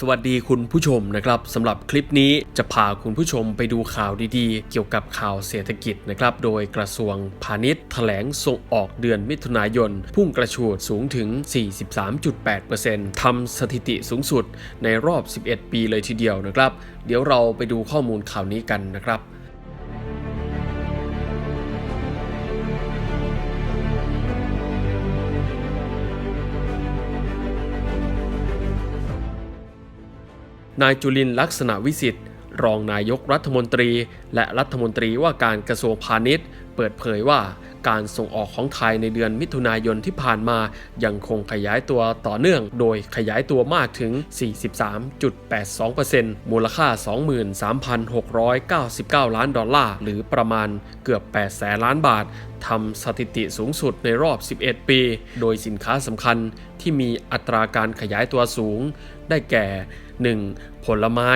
สวัสดีคุณผู้ชมนะครับสำหรับคลิปนี้จะพาคุณผู้ชมไปดูข่าวดีๆ เกี่ยวกับข่าวเศรษฐกิจนะครับ โดยกระทรวงพาณิชย์ แถลงส่งออกเดือนมิถุนายน พุ่งกระฉูดสูงถึง 43.8%ทำสถิติสูงสุดในรอบ 11 ปีเลยทีเดียวนะครับ เดี๋ยวเราไปดูข้อมูลข่าวนี้กันนะครับ นายจุลินลักษณะวิสิทธิ์รองนายกรัฐมนตรี และรัฐมนตรีว่าการกระทรวงพาณิชย์ เปิดเผยว่าการส่งออกของไทยในเดือนมิถุนายนที่ผ่านมา ยังคงขยายตัวต่อเนื่อง โดยขยายตัวมากถึง 43.82%มูลค่า 23,699 ล้านดอลลาร์ หรือประมาณเกือบ 8 แสนล้านบาททำสถิติสูงสุดในรอบ 11 ปี โดยสินค้าสำคัญที่มีอัตราการขยายตัวสูง ได้แก่ 1. ผลไม้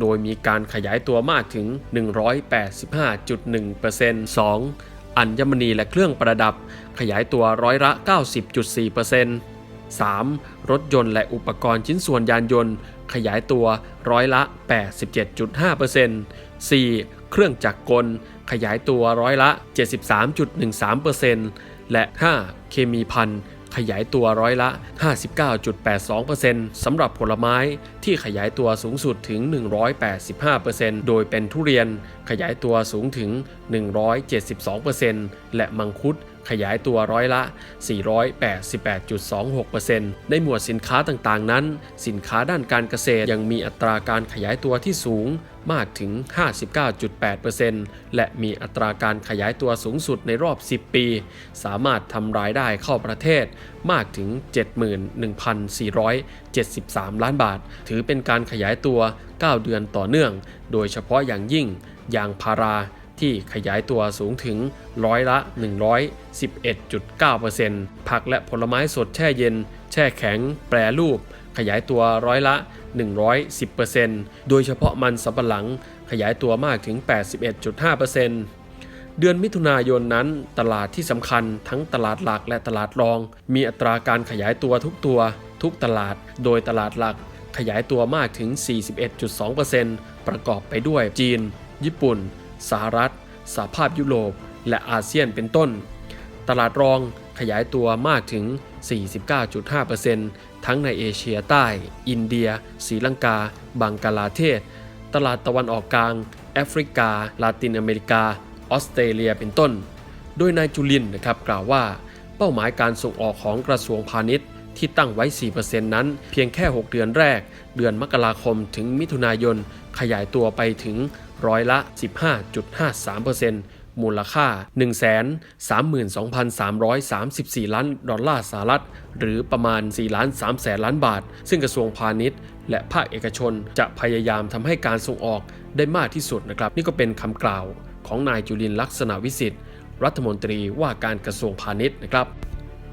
โดยมีการขยายตัวมากถึง 185.1% 2. อัญมณีและเครื่องประดับ ขยายตัวร้อยละ 90.4% 3. รถยนต์และอุปกรณ์ชิ้นส่วนยานยนต์ ขยายตัวร้อยละ 87.5% 4. เครื่องจักรกล ขยายตัวร้อยละ 73.13%และ 5. เคมีพันธุ์ ขยายตัวร้อยละ 59.82%สำหรับผลไม้ที่ขยายตัวสูงสุดถึง 185%โดยเป็นทุเรียนขยายตัวสูงถึง 172%และมังคุด ขยายตัวร้อยละ 488.26%ในหมวดสินค้าต่างๆ นั้น สินค้าด้านการเกษตรยังมีอัตราการขยายตัวที่สูงมากถึง 59.8%และมีอัตราการขยายตัวสูงสุดในรอบ 10 ปี สามารถทำรายได้เข้าประเทศมากถึง 71,473 ล้านบาท ถือเป็นการขยายตัว 9 เดือนต่อเนื่อง โดยเฉพาะอย่างยิ่งยางพารา ที่ขยายตัวสูงถึงร้อยละ 111.9%ผักและผลไม้สดแช่เย็น แช่แข็ง แปรรูป ขยายตัวร้อยละ 110%โดยเฉพาะมันสำปะหลังขยายตัวมากถึง 81.5%เดือนมิถุนายนนั้นตลาดที่สำคัญทั้งตลาดหลักและตลาดรอง มีอัตราการขยายตัวทุกตัว ทุกตลาด โดยตลาดหลักขยายตัวมากถึง 41.2%ประกอบไปด้วยจีน ญี่ปุ่น สหรัฐสหภาพยุโรป และอาเซียนเป็นต้น ตลาดรองขยายตัวมากถึง 49.5%ทั้งในเอเชียใต้ อินเดียศรีลังกา บังกลาเทศ ตลาดตะวันออกกลาง แอฟริกา ลาตินอเมริกา ออสเตรเลียเป็นต้น โดยนายจุลินนะครับกล่าวว่า เป้าหมายการส่งออกของกระทรวงพาณิชย์ที่ตั้งไว้ 4%นั้น เพียงแค่ 6 เดือนแรก เดือนมกราคมถึงมิถุนายน ขยายตัวไปถึง ร้อยละ 15.53%มูลค่า 132,334 ล้านดอลลาร์สหรัฐ หรือประมาณ4ล้าน3แสนล้านบาท ซึ่งกระทรวงพาณิชย์ และภาคเอกชนจะพยายามทำให้การส่งออกได้มากที่สุดนะครับ นี่ก็เป็นคำกล่าวของนายจุลินลักษณะวิสิทธิ์รัฐมนตรีว่าการกระทรวงพาณิชย์นะครับ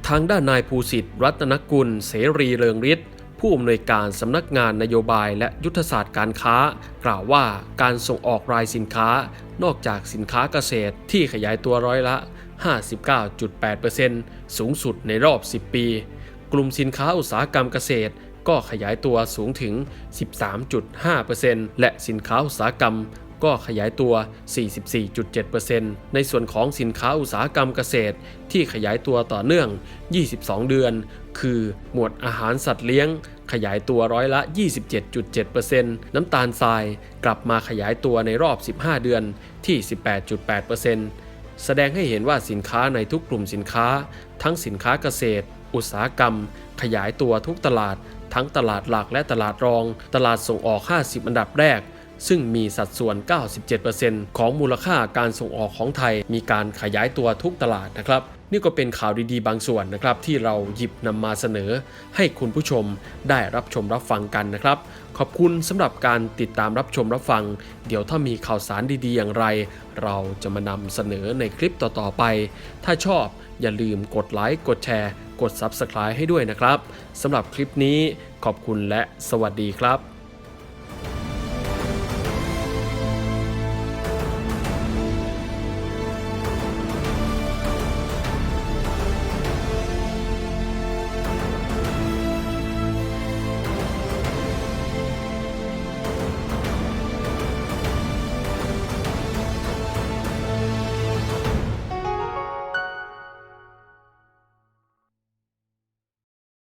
ทางด้านนายภูสิทธิ์รัตนกุลเสรีเริงฤทธิ์ ผู้อำนวยการสำนักงานนโยบายและยุทธศาสตร์การค้า กล่าวว่าการส่งออกรายสินค้า นอกจากสินค้าเกษตรที่ขยายตัวร้อยละ 59.8%สูงสุดในรอบ 10 ปี กลุ่มสินค้าอุตสาหกรรมเกษตร ก็ขยายตัวสูงถึง 13.5%และสินค้าอุตสาหกรรมก็ขยายตัว 44.7%ในส่วนของสินค้าอุตสาหกรรมเกษตร ที่ขยายตัวต่อเนื่อง 22 เดือน คือหมวดอาหารสัตว์เลี้ยง ขยายตัวร้อยละ 27.7%น้ำตาลทรายกลับมาขยายตัวในรอบ 15 เดือนที่ 18.8%แสดงให้เห็นว่าสินค้าในทุกกลุ่มสินค้า ทั้งสินค้าเกษตร อุตสาหกรรม ขยายตัวทุกตลาด ทั้งตลาดหลักและตลาดรอง ตลาดส่งออก 50 อันดับแรก ซึ่งมีสัดส่วน 97%ของมูลค่าการส่งออกของไทย มีการขยายตัวทุกตลาดนะครับ นี่ก็เป็นข่าวดีๆ บางส่วนนะครับ ที่เราหยิบนำมาเสนอ ให้คุณผู้ชมได้รับชมรับฟังกันนะครับ ขอบคุณสำหรับการติดตามรับชมรับฟัง เดี๋ยวถ้ามีข่าวสารดีๆ อย่างไร เราจะมานำเสนอในคลิปต่อๆไป ถ้าชอบอย่าลืมกดไลค์กดแชร์ กด Subscribe ให้ด้วยนะครับสำหรับคลิปนี้ขอบคุณและสวัสดีครับ